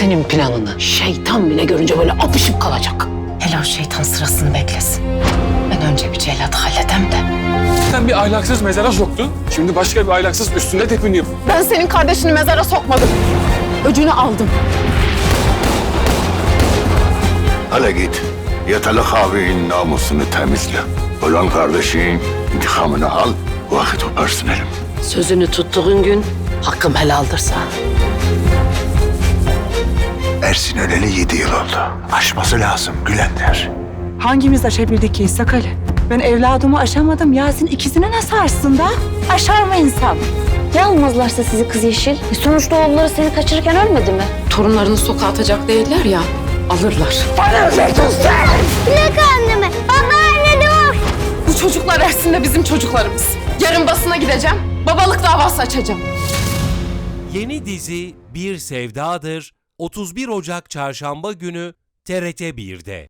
senin planını şeytan bile görünce böyle apışıp kalacak. Hele o şeytan sırasını beklesin. Ben önce bir cellat halledem de. Sen bir ahlaksız mezara soktun. Şimdi başka bir ahlaksız üstünde tepiniyor. Ben senin kardeşini mezara sokmadım. Öcünü aldım. Hele git. Yatalı abinin namusunu temizle. Ölen kardeşin intikamını al. Vakit öpersin elim. Sözünü tuttuğun gün hakkım helaldir sana. Ersin öleli yedi yıl oldu. Aşması lazım Gülender. Hangimiz aşabildik ki İshak Ali? Ben evladımı aşamadım. Yasin ikisini nasıl aşsın da? Aşar mı insan? Ya almazlarsa sizi kız Yeşil? E sonuçta oğulları seni kaçırırken ölmedi mi? Torunlarını sokağa atacak değiller ya, alırlar. Bırak annemi. Babaanne dur. Bu çocuklar Ersin de bizim çocuklarımız. Yarın basına gideceğim, babalık davası açacağım. Yeni dizi Bir Sevdadır 31 Ocak Çarşamba günü TRT 1'de.